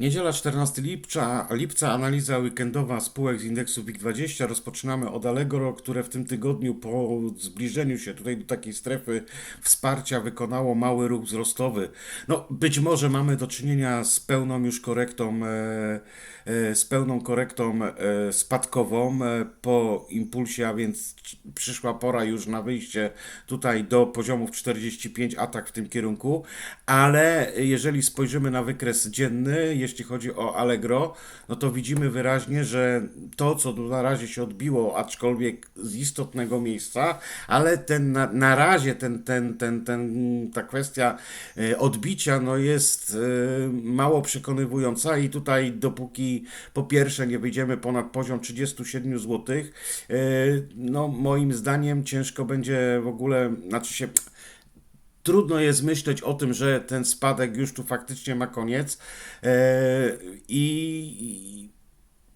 Niedziela 14 lipca, lipca analiza weekendowa spółek z indeksu WIG20. Rozpoczynamy od Allegro, które w tym tygodniu po zbliżeniu się tutaj do takiej strefy wsparcia wykonało mały ruch wzrostowy. No, być może mamy do czynienia z pełną już korektą, e, e, z pełną korektą e, spadkową po impulsie, a więc przyszła pora już na wyjście tutaj do poziomów 45, atak w tym kierunku, ale jeżeli spojrzymy na wykres dzienny, jeśli chodzi o Allegro, no to widzimy wyraźnie, że to, co na razie się odbiło, aczkolwiek z istotnego miejsca, ale ten na, na razie ten, ten, ten, ten, ta kwestia e, odbicia no jest e, mało przekonywująca i tutaj dopóki po pierwsze nie wyjdziemy ponad poziom 37 zł, e, no moim zdaniem ciężko będzie w ogóle, znaczy się trudno jest myśleć o tym, że ten spadek już tu faktycznie ma koniec. E, I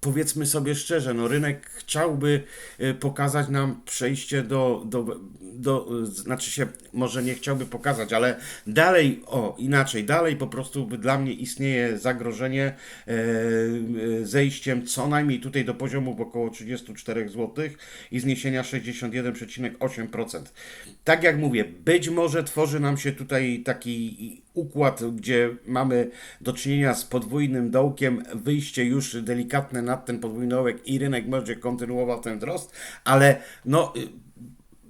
powiedzmy sobie szczerze, no rynek chciałby e, pokazać nam przejście do, do, do, znaczy się, może nie chciałby pokazać, ale dalej, o inaczej, dalej po prostu dla mnie istnieje zagrożenie e, e, zejściem co najmniej tutaj do poziomu około 34 zł i zniesienia 61,8%. Tak jak mówię, być może tworzy nam się tutaj taki układ, gdzie mamy do czynienia z podwójnym dołkiem, wyjście już delikatne nad ten podwójny dołek i rynek będzie kontynuował ten wzrost, ale no, y,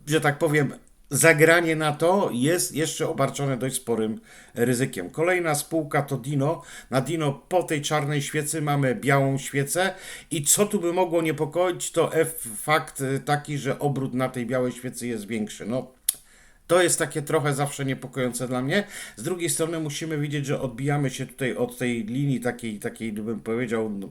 że tak powiem, zagranie na to jest jeszcze obarczone dość sporym ryzykiem. Kolejna spółka to Dino. Na Dino po tej czarnej świecy mamy białą świecę i co tu by mogło niepokoić, to F fakt taki, że obrót na tej białej świecy jest większy. No, to jest takie trochę zawsze niepokojące dla mnie. Z drugiej strony musimy widzieć, że odbijamy się tutaj od tej linii takiej, takiej bym powiedział, no,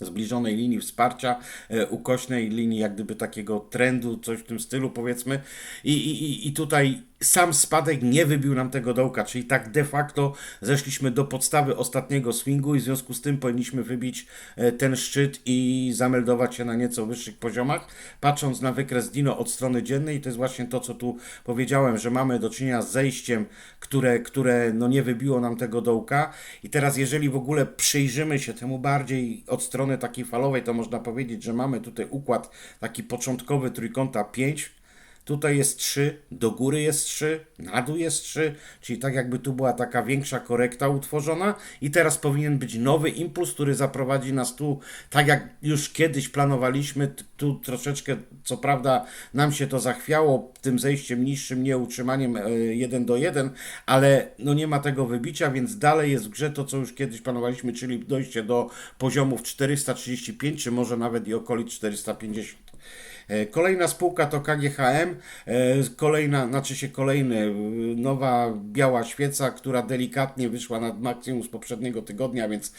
zbliżonej linii wsparcia, e, ukośnej linii jak gdyby takiego trendu, coś w tym stylu powiedzmy. I, i, i- i tutaj sam spadek nie wybił nam tego dołka, czyli tak de facto zeszliśmy do podstawy ostatniego swingu i w związku z tym powinniśmy wybić e, ten szczyt i zameldować się na nieco wyższych poziomach. Patrząc na wykres Dino od strony dziennej, to jest właśnie to, co tu powiedziałem, że mamy do czynienia z zejściem, które, które no nie wybiło nam tego dołka. I teraz, jeżeli w ogóle przyjrzymy się temu bardziej od strony takiej falowej, to można powiedzieć, że mamy tutaj układ taki początkowy trójkąta 5, Tutaj jest 3, do góry jest 3, na dół jest 3, czyli tak jakby tu była taka większa korekta utworzona i teraz powinien być nowy impuls, który zaprowadzi nas tu, tak jak już kiedyś planowaliśmy, tu troszeczkę, co prawda nam się to zachwiało tym zejściem niższym, nie utrzymaniem e, 1 do 1, ale no nie ma tego wybicia, więc dalej jest w grze to, co już kiedyś planowaliśmy, czyli dojście do poziomów 435, czy może nawet i okolic 450. E, Kolejna spółka to KGHM, e, kolejna, znaczy się kolejny, y, nowa biała świeca, która delikatnie wyszła nad maksimum z poprzedniego tygodnia, więc e,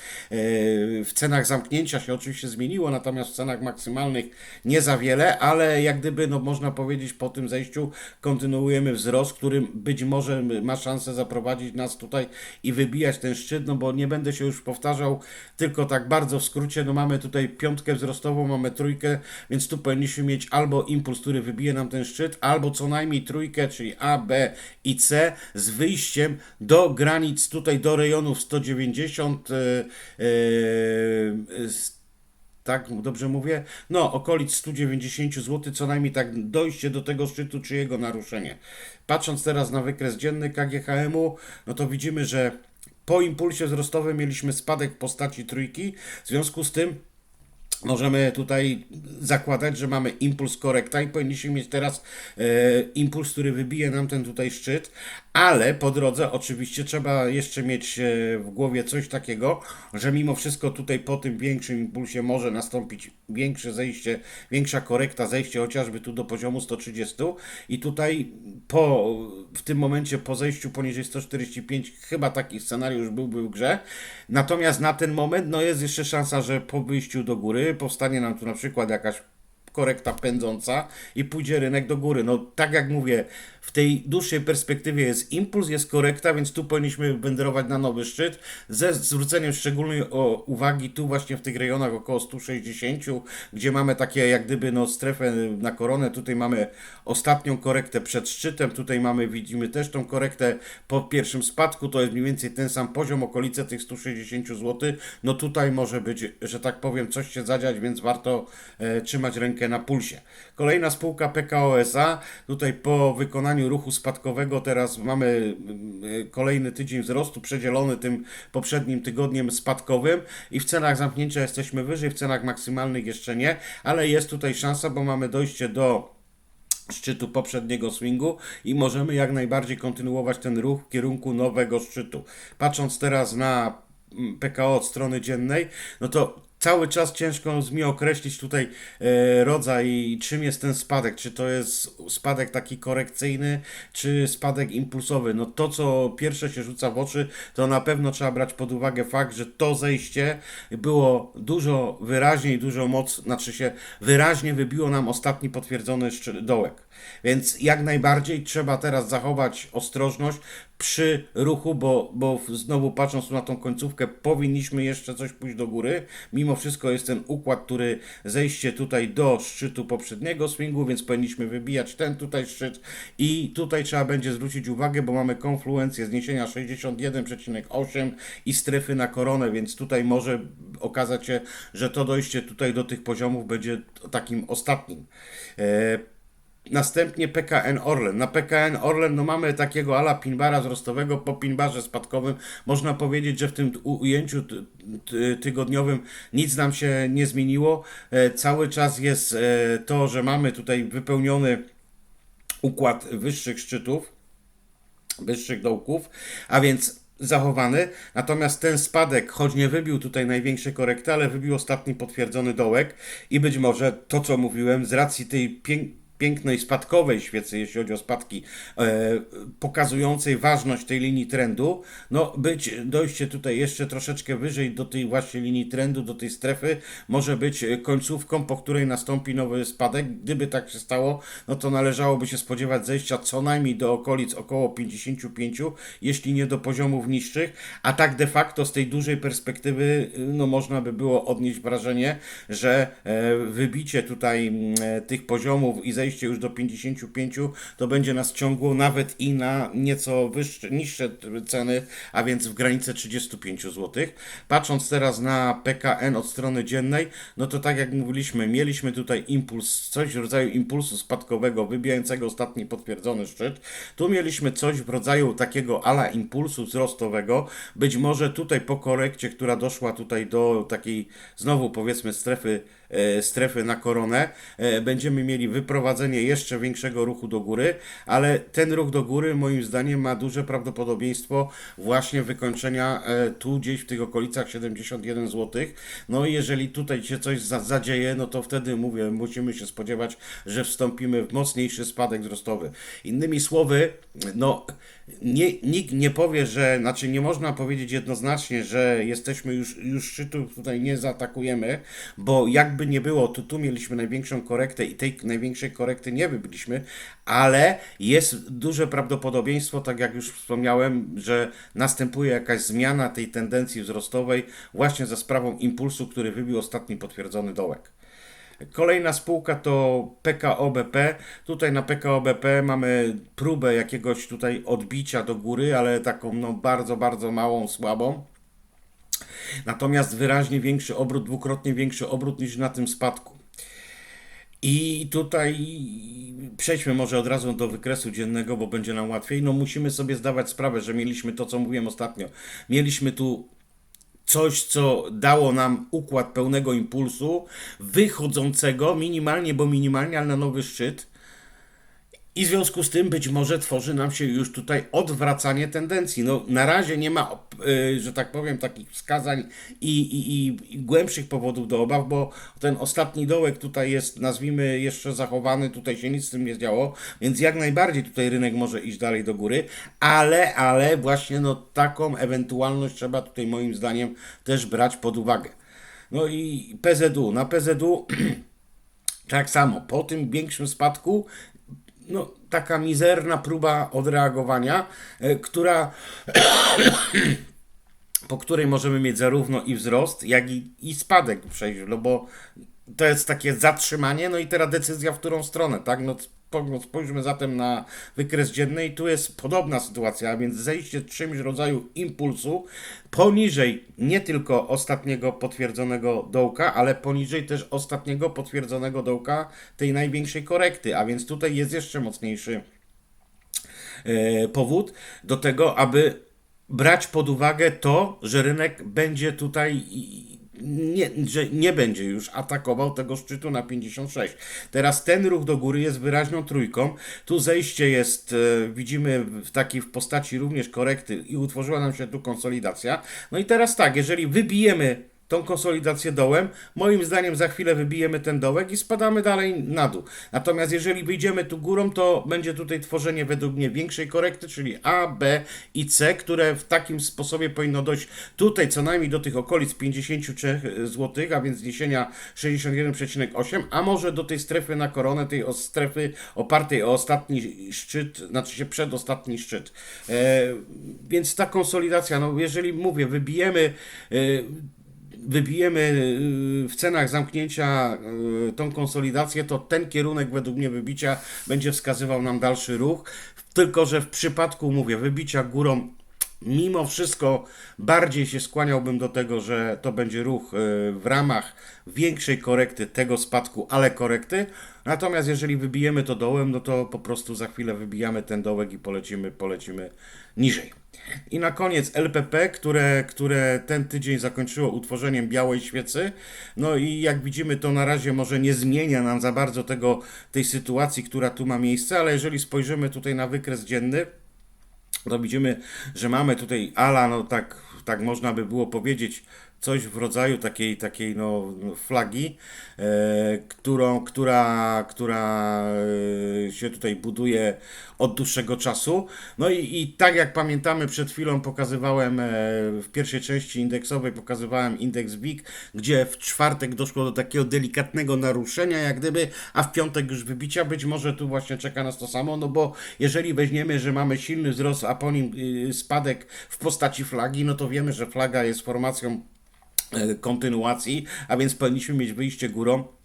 w cenach zamknięcia się oczywiście zmieniło, natomiast w cenach maksymalnych nie za wiele, ale jak gdyby, no można powiedzieć, po tym zejściu kontynuujemy wzrost, który być może ma szansę zaprowadzić nas tutaj i wybijać ten szczyt, no bo nie będę się już powtarzał, tylko tak bardzo w skrócie, no mamy tutaj piątkę wzrostową, mamy trójkę, więc tu powinniśmy mieć albo impuls, który wybije nam ten szczyt, albo co najmniej trójkę, czyli A, B i C z wyjściem do granic tutaj do rejonów 190 yy, yy, tak, dobrze mówię? No, okolic 190 zł, co najmniej tak dojście do tego szczytu, czy jego naruszenie. Patrząc teraz na wykres dzienny KGHM-u, no to widzimy, że po impulsie wzrostowym mieliśmy spadek w postaci trójki, w związku z tym Możemy tutaj zakładać, że mamy impuls korekta i powinniśmy mieć teraz e, impuls, który wybije nam ten tutaj szczyt, ale po drodze oczywiście trzeba jeszcze mieć e, w głowie coś takiego, że mimo wszystko tutaj po tym większym impulsie może nastąpić większe zejście, większa korekta, zejście chociażby tu do poziomu 130 i tutaj po, w tym momencie po zejściu poniżej 145 chyba taki scenariusz byłby w grze, natomiast na ten moment no jest jeszcze szansa, że po wyjściu do góry powstanie nam tu na przykład jakaś korekta pędząca i pójdzie rynek do góry. No tak jak mówię, w tej dłuższej perspektywie jest impuls, jest korekta, więc tu powinniśmy wędrować na nowy szczyt, ze zwróceniem szczególnej uwagi tu właśnie w tych rejonach około 160, gdzie mamy takie jak gdyby no strefę na koronę, tutaj mamy ostatnią korektę przed szczytem, tutaj mamy, widzimy też tą korektę po pierwszym spadku, to jest mniej więcej ten sam poziom, okolice tych 160 zł, no tutaj może być, że tak powiem, coś się zadziać, więc warto e, trzymać rękę na pulsie. Kolejna spółka PKO SA, tutaj po wykonaniu ruchu spadkowego teraz mamy e, kolejny tydzień wzrostu przedzielony tym poprzednim tygodniem spadkowym i w cenach zamknięcia jesteśmy wyżej, w cenach maksymalnych jeszcze nie, ale jest tutaj szansa, bo mamy dojście do szczytu poprzedniego swingu i możemy jak najbardziej kontynuować ten ruch w kierunku nowego szczytu. Patrząc teraz na mm, PKO od strony dziennej, no to cały czas ciężko mi określić tutaj e, rodzaj, czym jest ten spadek. Czy to jest spadek taki korekcyjny, czy spadek impulsowy. No to, co pierwsze się rzuca w oczy, to na pewno trzeba brać pod uwagę fakt, że to zejście było dużo wyraźniej, dużo moc, znaczy się wyraźnie wybiło nam ostatni potwierdzony dołek. Więc jak najbardziej trzeba teraz zachować ostrożność przy ruchu, bo, bo znowu patrząc na tą końcówkę, powinniśmy jeszcze coś pójść do góry. Mimo wszystko jest ten układ, który zejście tutaj do szczytu poprzedniego swingu, więc powinniśmy wybijać ten tutaj szczyt i tutaj trzeba będzie zwrócić uwagę, bo mamy konfluencję zniesienia 61,8 i strefy na koronę, więc tutaj może okazać się, że to dojście tutaj do tych poziomów będzie takim ostatnim. E, Następnie PKN Orlen. Na PKN Orlen no mamy takiego ala pinbara wzrostowego po pinbarze spadkowym. Można powiedzieć, że w tym ujęciu ty- ty- tygodniowym nic nam się nie zmieniło. E, cały czas jest e, to, że mamy tutaj wypełniony układ wyższych szczytów, wyższych dołków, a więc zachowany. Natomiast ten spadek, choć nie wybił tutaj największej korekty, ale wybił ostatni potwierdzony dołek i być może to, co mówiłem, z racji tej pięknej pięknej spadkowej świecy, jeśli chodzi o spadki, e, pokazującej ważność tej linii trendu, no być dojście tutaj jeszcze troszeczkę wyżej do tej właśnie linii trendu, do tej strefy, może być końcówką, po której nastąpi nowy spadek. Gdyby tak się stało, no to należałoby się spodziewać zejścia co najmniej do okolic około 55, jeśli nie do poziomów niższych, a tak de facto z tej dużej perspektywy, no można by było odnieść wrażenie, że e, wybicie tutaj e, tych poziomów i zejście już do 55, to będzie nas ciągło nawet i na nieco wyższe, niższe ceny, a więc w granicę 35 zł. Patrząc teraz na PKN od strony dziennej, no to tak jak mówiliśmy, mieliśmy tutaj impuls, coś w rodzaju impulsu spadkowego, wybijającego ostatni potwierdzony szczyt. Tu mieliśmy coś w rodzaju takiego ala impulsu wzrostowego. Być może tutaj po korekcie, która doszła tutaj do takiej znowu powiedzmy strefy strefy na koronę, e, będziemy mieli wyprowadzenie jeszcze większego ruchu do góry, ale ten ruch do góry moim zdaniem ma duże prawdopodobieństwo właśnie wykończenia e, tu gdzieś w tych okolicach 71 zł. No i jeżeli tutaj się coś za, zadzieje, no to wtedy mówię, musimy się spodziewać, że wstąpimy w mocniejszy spadek wzrostowy. Innymi słowy, no nie, nikt nie powie, że, znaczy nie można powiedzieć jednoznacznie, że jesteśmy już, już szczytu tutaj nie zaatakujemy, bo jakby nie było, to tu mieliśmy największą korektę i tej największej korekty nie wybiliśmy, ale jest duże prawdopodobieństwo, tak jak już wspomniałem, że następuje jakaś zmiana tej tendencji wzrostowej właśnie za sprawą impulsu, który wybił ostatni potwierdzony dołek. Kolejna spółka to PKO BP. Tutaj na PKO BP mamy próbę jakiegoś tutaj odbicia do góry, ale taką no bardzo, bardzo małą, słabą. Natomiast wyraźnie większy obrót, dwukrotnie większy obrót niż na tym spadku. I tutaj przejdźmy może od razu do wykresu dziennego, bo będzie nam łatwiej. No musimy sobie zdawać sprawę, że mieliśmy to, co mówiłem ostatnio. Mieliśmy tu coś, co dało nam układ pełnego impulsu, wychodzącego minimalnie, bo minimalnie, ale na nowy szczyt. I w związku z tym być może tworzy nam się już tutaj odwracanie tendencji. No, na razie nie ma, y, że tak powiem, takich wskazań i, i, i, głębszych powodów do obaw, bo ten ostatni dołek tutaj jest, nazwijmy, jeszcze zachowany, tutaj się nic z tym nie działo, więc jak najbardziej tutaj rynek może iść dalej do góry, ale, ale właśnie no, taką ewentualność trzeba tutaj moim zdaniem też brać pod uwagę. No i PZU. Na PZU tak samo, po tym większym spadku no, taka mizerna próba odreagowania, e, która po której możemy mieć zarówno i wzrost, jak i, i spadek przejść, no bo to jest takie zatrzymanie, no i teraz decyzja, w którą stronę, tak? No spójrzmy zatem na wykres dzienny i tu jest podobna sytuacja, a więc zejście czymś rodzaju impulsu poniżej nie tylko ostatniego potwierdzonego dołka, ale poniżej też ostatniego potwierdzonego dołka tej największej korekty, a więc tutaj jest jeszcze mocniejszy e, powód do tego, aby brać pod uwagę to, że rynek będzie tutaj nie, że nie będzie już atakował tego szczytu na 56. Teraz ten ruch do góry jest wyraźną trójką. Tu zejście jest, e, widzimy w takiej w postaci również korekty i utworzyła nam się tu konsolidacja. No i teraz tak, jeżeli wybijemy tą konsolidację dołem. Moim zdaniem za chwilę wybijemy ten dołek i spadamy dalej na dół. Natomiast jeżeli wyjdziemy tu górą, to będzie tutaj tworzenie według mnie większej korekty, czyli A, B i C, które w takim sposobie powinno dojść tutaj co najmniej do tych okolic 53 zł, a więc zniesienia 61,8, a może do tej strefy na koronę, tej strefy opartej o ostatni szczyt, znaczy się przedostatni szczyt. E, więc ta konsolidacja, no jeżeli mówię, wybijemy e, wybijemy y, w cenach zamknięcia y, tą konsolidację, to ten kierunek według mnie wybicia będzie wskazywał nam dalszy ruch. Tylko, że w przypadku, mówię, wybicia górą, mimo wszystko bardziej się skłaniałbym do tego, że to będzie ruch y, w ramach większej korekty tego spadku, ale korekty. Natomiast jeżeli wybijemy to dołem, no to po prostu za chwilę wybijamy ten dołek i polecimy, polecimy niżej. I na koniec LPP, które, które ten tydzień zakończyło utworzeniem białej świecy. No i jak widzimy, to na razie może nie zmienia nam za bardzo tego, tej sytuacji, która tu ma miejsce, ale jeżeli spojrzymy tutaj na wykres dzienny, to widzimy, że mamy tutaj ala, no tak, tak można by było powiedzieć, coś w rodzaju takiej, takiej no, flagi, e, którą, która, która e, się tutaj buduje od dłuższego czasu. No i, i tak jak pamiętamy, przed chwilą pokazywałem e, w pierwszej części indeksowej, pokazywałem indeks WIG, gdzie w czwartek doszło do takiego delikatnego naruszenia, jak gdyby, a w piątek już wybicia. Być może tu właśnie czeka nas to samo, no bo jeżeli weźmiemy, że mamy silny wzrost, a po nim y, spadek w postaci flagi, no to wiemy, że flaga jest formacją kontynuacji, a więc powinniśmy mieć wyjście górą.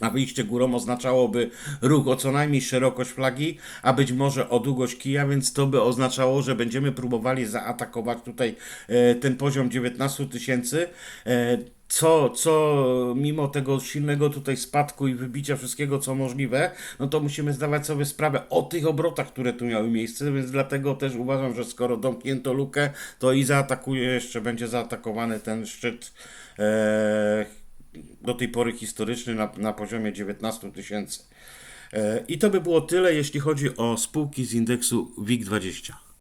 A wyjście górą oznaczałoby ruch o co najmniej szerokość flagi, a być może o długość kija, więc to by oznaczało, że będziemy próbowali zaatakować tutaj e, ten poziom 19 tysięcy. E, co, co mimo tego silnego tutaj spadku i wybicia wszystkiego co możliwe, no to musimy zdawać sobie sprawę o tych obrotach, które tu miały miejsce, więc dlatego też uważam, że skoro domknięto lukę, to i zaatakuje, jeszcze będzie zaatakowany ten szczyt e, do tej pory historyczny na, na poziomie 19 tysięcy. E, I to by było tyle, jeśli chodzi o spółki z indeksu WIG20.